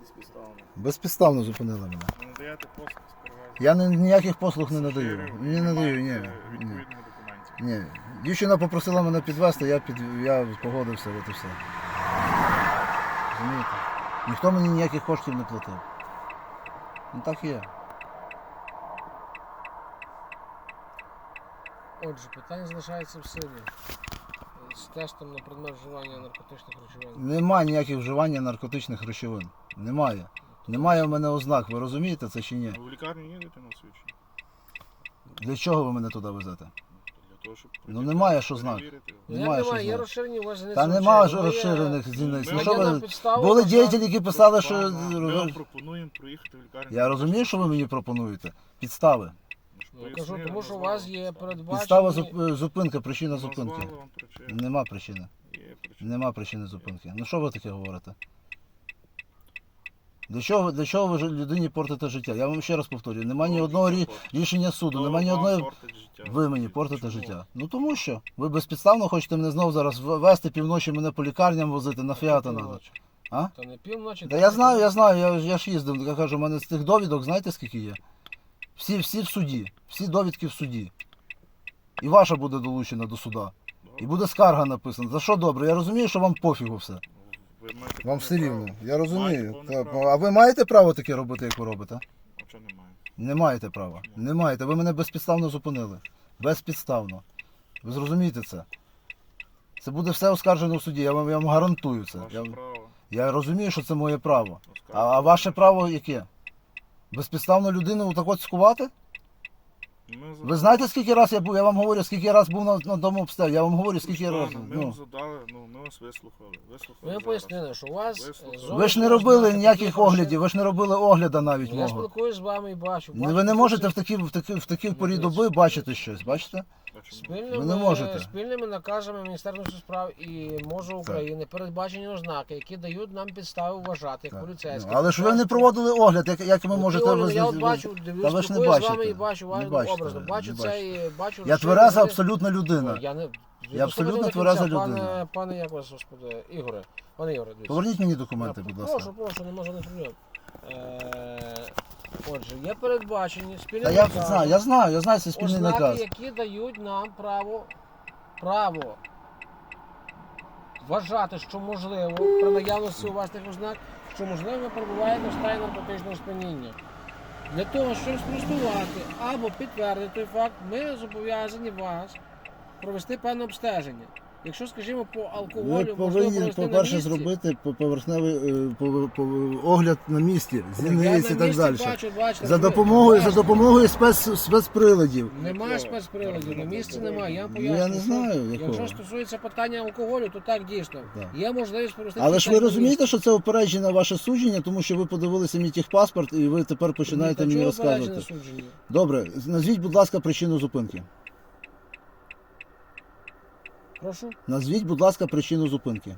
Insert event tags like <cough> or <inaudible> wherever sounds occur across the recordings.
безпідставно. Безпідставно зупинили мене. Ви надаєте послуг з перевезення. Я не, ніяких послуг не надаю. Не надаю, ні. ні. Відповідних документів. Ні. Дівчина попросила мене підвезти, я, під, я погодився, от і все. Розумієте? Ніхто мені ніяких коштів не платив. Ну так є. Отже, питання залишається в силі. З тестом на предмет вживання наркотичних речовин. Немає ніяких вживання наркотичних речовин. Немає. Немає в мене ознак, ви розумієте це чи ні? Ви в лікарню їдете на освічення? Для чого ви мене туди везете? Для того, щоб Ну, немає, що знати. перевірити. Ну, Немає, що немає, є розширені у вас Та очей. нема ж розширених зіниць. Ну що ви? Були діятелі, які писали, що. Ми вам пропонуємо проїхати в лікарню. Я розумію, що ви мені пропонуєте. Підстави. Кажу, пояснили, тому що у назвали вас є підстави. передбачені... Підстава зуп- зупинка, причина Назвали зупинки. вам причину. Нема причини. Є причина. Нема причини зупинки. Ну що ви таке говорите? Для чого, для чого ви ж людині портите життя? Я вам ще раз повторюю, нема ні Ну, одного рі- рішення суду, То нема ні одної. Ви мені портите Чому? життя. Ну тому що ви безпідставно хочете мене знову зараз в- вести півночі мене по лікарням возити, на фіата надо. А? Та не півночі. Та я знаю, я знаю, я, я ж їздив, я кажу, у мене з тих довідок, знаєте скільки є? Всі, всі в суді, всі довідки в суді. І ваша буде долучена до суда. І буде скарга написана. За що добре? Я розумію, що вам пофігу все. Ви маєте Вам все рівно. Я розумію. Маєте повне Та, право. а ви маєте право таке робити, як ви робите? А чого немає? Не маєте права. Не маєте. Ви мене безпідставно зупинили. Безпідставно. Ви зрозумієте це? Це буде все оскаржено в суді, я вам, я вам гарантую це. Ваше Я, право. я розумію, що це моє право. А, а ваше право яке? Безпідставно людину так от скувати? Ми Ви знаєте, скільки раз я був, я вам говорю, скільки раз був на, на дому обстеженні, я вам говорю, скільки Руслане, разів. Ми вам Ну. задали, ну ми вас вислухали. Вислухали Ви зараз. пояснили, що у вас... Е, Ви зовнішня Ви ж не робили ознака ніяких таких оглядів, ви ж не робили огляда навіть Я мого. спілкуюсь з вами і бачу. Ні, бачу, Ви не що можете це в такі, в такі, в такі Ну, порі доби бачити щось, бачите? А чому? Спільними, Ви не можете. спільними наказами Міністерства справ і МОЗу України передбачені ознаки, які дають нам підстави вважати як поліцейських. Ну, але ж ви не проводили огляд, як, як ви Ну, можете Ігор, ну, Я от бачу, Та дивлюсь, ви ж не спілкуюсь з вами і бачу Не вашим бачите, образом. не Бачу бачите. це і бачу. Я що твереза ви- абсолютна людина. Я не... Я абсолютно до твереза кінця, людина. Пане, пане як вас, господи, Ігоре, пане Ігоре, дивіться. Поверніть мені документи, будь ласка. Прошу, прошу, не можу не проблем. Е, Отже, є передбачені спільні Та я накази, знаю, я знаю, я знаю, це спільний ознаки, наказ. які дають нам право, право вважати, що можливо, при наявності у вас тих ознак, що можливо ви перебуваєте в стані наркотичного сп'яніння. Для того, щоб спростувати або підтвердити той факт, ми зобов'язані вас провести певне обстеження. Якщо, скажімо, по алкоголю Ви можливо повинні, провести на по-перше, місці, зробити по- поверхневий е, по- по- огляд на місці, Я зіниці і так місці далі. Бачу, бачите, За ви- допомогою, за бачите, допомогою спец, спецприладів. Немає спецприладів, на місці немає. Я вам Ну, я поясню. не що знаю, якого. Якщо стосується питання алкоголю, то так дійсно. Так. Є можливість провести. Але ж ви розумієте, що це опередження ваше судження, тому що ви подивилися мій техпаспорт і ви тепер починаєте мені розказувати. Добре, назвіть, будь ласка, причину зупинки. Прошу, Назвіть, будь ласка, причину зупинки.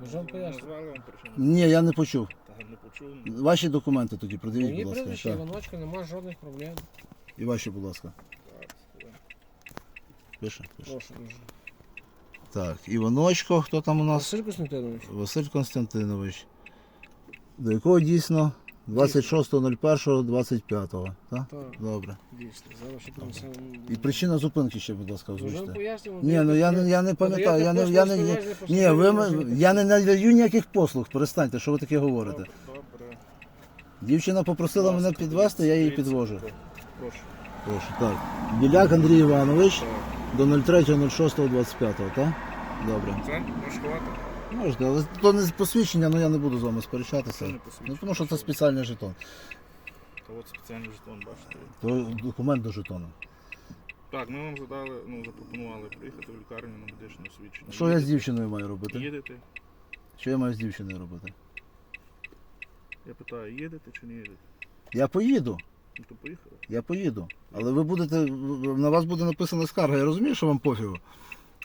вже вам поясню. Назвали вам причину? Ні, я не почув. Та не почув. Ваші документи тоді придивіть, Мої будь ласка. прізвище Так. Іваночка, немає жодних проблем. І ваші, будь ласка. Пише, пише. Прошу дуже. Так, Іваночко, хто там у нас? Василь Костянтинович. Василь Константинович. До якого дійсно 26.01.25. Так? Так, Добре. дійсно. Зараз ще там. І причина зупинки ще, будь ласка, Вже озвучте. пояснював. Ні, ну я не, я не пам'ятаю, я не, я не, ні, ні, ви, м- я не надаю ніяких послуг, перестаньте, що ви таке говорите. Добре. Дівчина попросила мене підвезти, я її підвожу. Прошу. Прошу, так. Біляк Андрій Іванович Так. до 03.06.25, так? Добре. Це можеш ховати? Можете, але то не посвідчення, але я не буду з вами сперечатися. Це не Ну тому що це спеціальний жетон. Та от спеціальний жетон, бачите. То документ до жетону. Так, ми вам задали, ну, запропонували приїхати в лікарню на медичне освідчення. Що я з дівчиною маю робити? Їдете? Що я маю з дівчиною робити? Я питаю, їдете чи не їдете? Я поїду, Ну то поїхали. я поїду. Але ви будете, на вас буде написана скарга. Я розумію, що вам пофігу.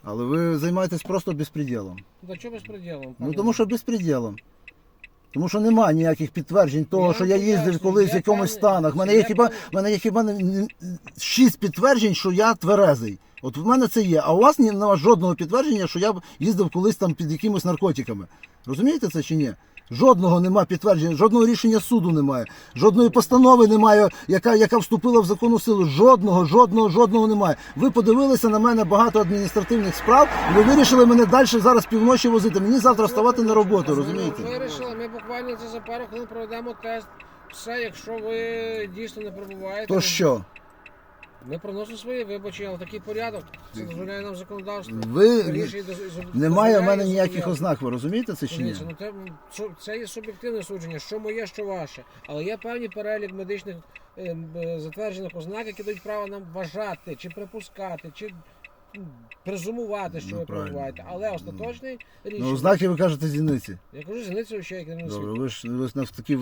Але ви займаєтесь просто безпреділом. Та чого безпреділом? Ну тому що безпреділом. Тому що немає ніяких підтверджень того, Я що я їздив пояснюю, колись в якомусь певний- станах. У мене є я хіба, в мене є хіба не- не- шість підтверджень, що я тверезий. От в мене це є. А у вас ні- немає жодного підтвердження, що я б їздив колись там під якимись наркотиками. Розумієте це чи ні? Жодного немає підтвердження, жодного рішення суду немає, жодної постанови немає, яка, яка вступила в законну силу. Жодного, жодного, жодного немає. Ви подивилися на мене багато адміністративних справ, і ви вирішили мене далі зараз півночі возити. Мені завтра вставати на роботу, розумієте? Ми вирішили, ми буквально за пару хвилин проведемо тест. Все, якщо ви дійсно не перебуваєте, То що? Ми проносимо свої вибачення, але такий порядок. Це дозволяє нам законодавство. Ви доз- немає в мене ніяких ознак, ви розумієте це чи ні? Дивіться, ну це, це є суб'єктивне судження, що моє, що ваше. Але є певний перелік медичних ем, е, затверджених ознак, які дають право нам вважати, чи припускати, чи презумувати, що Ну, ви правильно. Але остаточний рішення. Ну, ознаки ви кажете зіниці. Я кажу, зіницю ще як не Добре, ви ж ви ж на в такій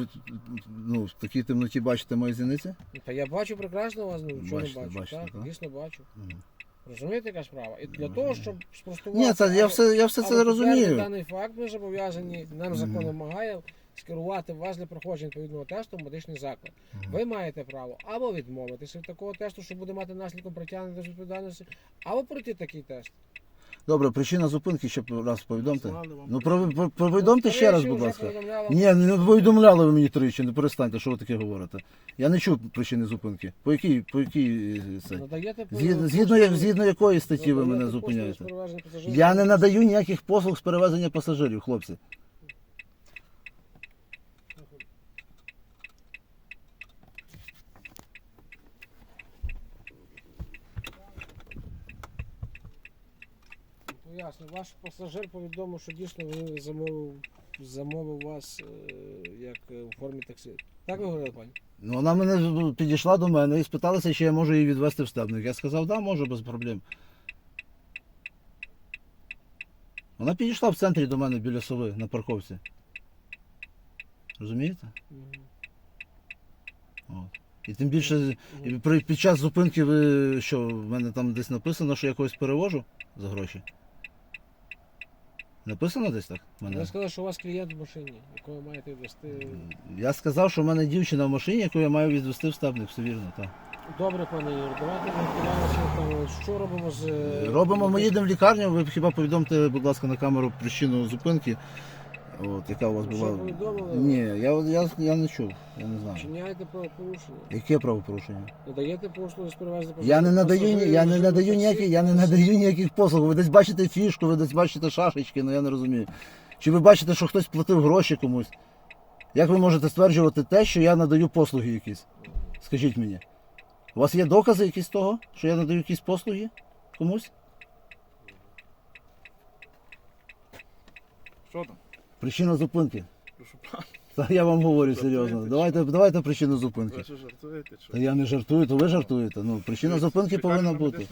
ну, в такій темноті бачите мої зіниці? Та я бачу прекрасно вас, ну чого не Бачите, бачу. бачите, так, так? дійсно бачу. Мгм. Розумієте, яка справа? І для того, щоб спростувати. Ні, це я але- все, я все але це підтвердити розумію. Даний факт ми зобов'язані, нам закон вимагає скерувати вас для проходження відповідного тесту в медичний заклад. Ви маєте право або відмовитися від такого тесту, що буде мати наслідком притягнення до відповідальності, або пройти такий тест. Добре, причина зупинки ще раз повідомте. Вам Ну про, про- повідомте ще раз, будь ласка. Ні, не повідомляли ви мені тричі, не перестаньте, що ви таке говорите. Я не чув причини зупинки. По якій, по якій е, це? Згідно, згідно, як- згідно якої статті ви мене послуги з зупиняєте? Я не надаю ніяких послуг з перевезення пасажирів, хлопці. Поясню, ваш пасажир повідомив, що дійсно він замовив, замовив вас е, як е, у формі таксі. Так ви говорили, пані? Ну, вона мене підійшла до мене і спиталася, чи я можу її відвезти в стебник. Я сказав, да, можу, без проблем. Вона підійшла в центрі до мене біля сови на парковці. Розумієте? От. І тим більше і при- під час зупинки ви що, в мене там десь написано, що я когось перевожу за гроші? Написано десь так? в Ви сказали, що у вас клієнт в машині, якого маєте відвести. Я сказав, що в мене дівчина в машині, яку я маю відвезти в стабник, все вірно, так. Добре, пане Юр, давайте розбираємося, що робимо з. Робимо, ми їдемо в лікарню, ви хіба повідомте, будь ласка, на камеру причину зупинки, от, яка у вас Що була. повідомили? Ні, я, я, я не чув, я не знаю. Вчиняєте правопорушення. Яке правопорушення? Надаєте послуги з перевезення Я не надаю, я не надаю ніяких, я не надаю ніяких послуг. Ви десь бачите фішку, ви десь бачите шашечки, ну я не розумію. Чи ви бачите, що хтось платив гроші комусь? Як ви можете стверджувати те, що я надаю послуги якісь? Скажіть мені. У вас є докази якісь того, що я надаю якісь послуги комусь? Що там? Причина зупинки. Прошу пана. Та я вам говорю серйозно. Давайте, давайте причину зупинки. Ви що жартуєте? Чи? Та я не жартую, то ви жартуєте. Ну, причина зупинки повинна бути.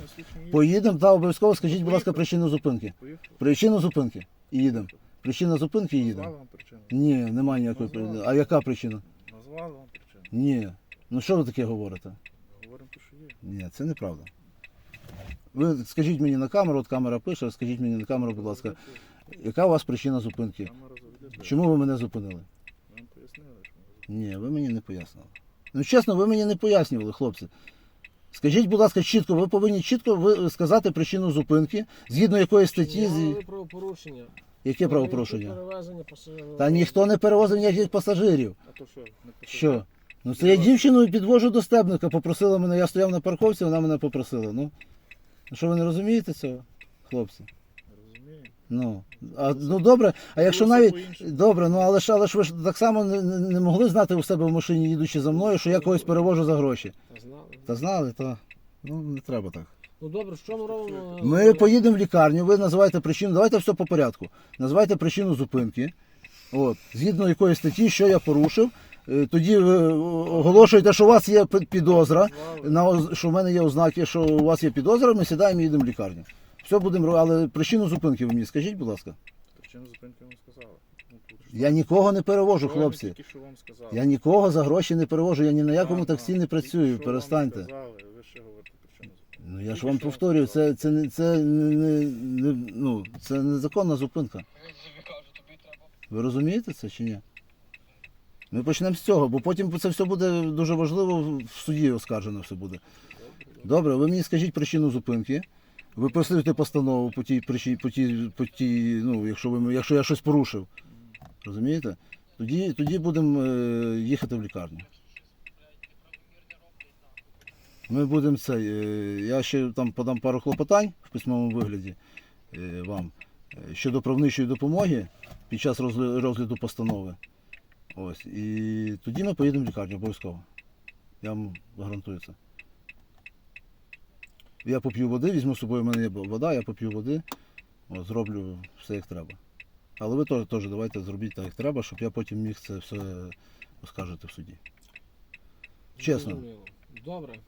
Поїдемо та обов'язково скажіть, будь ласка, причину зупинки. Поїхали. Причину зупинки. І їдемо. Причина зупинки і Назвали їдемо. вам причину. Ні, немає ніякої причини. А яка причина? Назвали вам причину. Ні. Ну що ви таке говорите? Говоримо те, що є. Ні, це неправда. Ви скажіть мені на камеру, от камера пише, скажіть мені на камеру, будь ласка, яка у вас причина зупинки? Камера. Чому ви мене зупинили? Вам пояснили, що ми Ні, ви мені не пояснили. Ну чесно, ви мені не пояснювали, хлопці. Скажіть, будь ласка, чітко, ви повинні чітко сказати причину зупинки, згідно якої статті, з- Вчиняли правопорушення. яке правопорушення. Пасажирів. Та ніхто не перевозив ніяких пасажирів. А то що? Не? Що? Ну це я дівчину підвожу до стебника, попросила мене, я стояв на парковці, вона мене попросила. Ну, Ну, що ви не розумієте цього, хлопці? Ну, а, ну добре, а якщо навіть. Добре, ну але ж, але ж ви ж так само не, не могли знати у себе в машині, їдучи за мною, що я когось перевожу за гроші. Та знали. Та знали, то ну не треба так. Ну добре, що ми робимо? Ми поїдемо в лікарню, ви називаєте причину, давайте все по порядку. Називайте причину зупинки. От, згідно якої статті, що я порушив. Е, Тоді ви оголошуєте, що у вас є пи- підозра, на оз- що в мене є ознаки, що у вас є підозра, ми сідаємо і їдемо в лікарню. Все будемо ро- але причину зупинки ви мені скажіть, будь ласка. Причину зупинки вам сказали. Ну, тут ж- Я нікого не перевожу, Що хлопці. тільки що вам сказав. Я нікого за гроші не перевожу, я ні на якому Ага, таксі не тільки працюю, перестаньте. Сказали, ви ще говорите причину зупинки. Ну я ж Тільки вам що повторюю, сказали. це, це, не- це, не, не, не, ну, це незаконна зупинка. Ви розумієте це чи ні? Ми почнемо з цього, бо потім це все буде дуже важливо в суді оскаржено все буде. Добре, ви мені скажіть причину зупинки. Ви просите постанову по тій причині, по тій, по тій, ну, якщо ви якщо я щось порушив. Розумієте? Тоді, тоді будемо е, їхати в лікарню. Ми будемо цей. е, я ще там подам пару клопотань в письмовому вигляді е, вам щодо правничої допомоги під час розгляду постанови. Ось. І тоді ми поїдемо в лікарню обов'язково. Я вам гарантую це. Я поп'ю води, візьму з собою, в мене є вода, я поп'ю води, от, зроблю все як треба. Але ви теж, теж давайте зробіть так, як треба, щоб я потім міг це все оскаржити в суді. Чесно. Зрозуміло. Добре.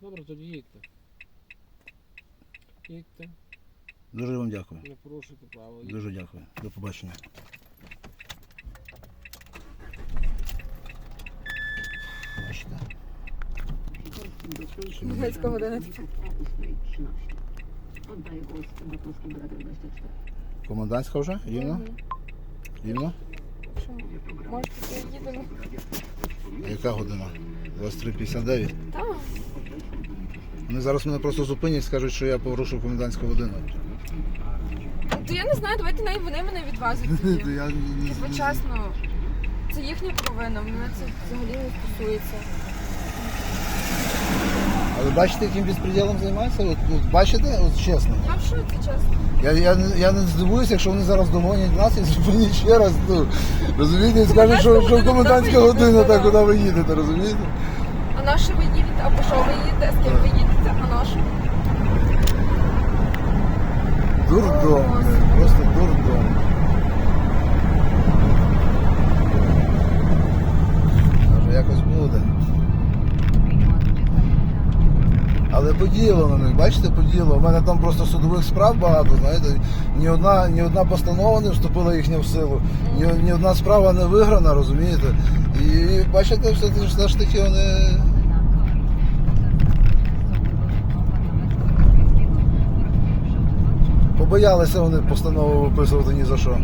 Добре, тоді їдьте. Їдьте, Дуже вам дякую. не порушуйте правила. Дуже дякую. До побачення. Бачите? Бігацька година. Oddaję głos Batowski Brat 24. Комендантська вже? Рівно? Рівно? Що? Можете їдемо? Яка година? 23.59. Там. Вони зараз мене просто зупинять і скажуть, що я порушив комендантську годину. То я не знаю, давайте най вони мене відвезуть <laughs> тоді. Я... Чесно, це їхня провина, мене це взагалі не стосується. Але бачите, яким безпреділом займаються? От, от бачите, от чесно. Я в шоці, чесно. Я, я, не- я не здивуюся, якщо вони зараз догонять нас і зупинять ще раз. Ну, розумієте, і скажуть, що, що комендантська година, так куди ви їдете, розумієте? А на що ви їдете? Або що ви їдете? З ким ви їдете? А на що? Дурдом, блін, просто дурдом. Якось буде. Але по ділу на них, бачите, по ділу. У мене там просто судових справ багато, знаєте. Ні одна, ні одна постанова не вступила їхня в силу, ні, ні одна справа не виграна, розумієте? І бачите, все, все ж таки вони. Побоялися вони постанову виписувати ні за що.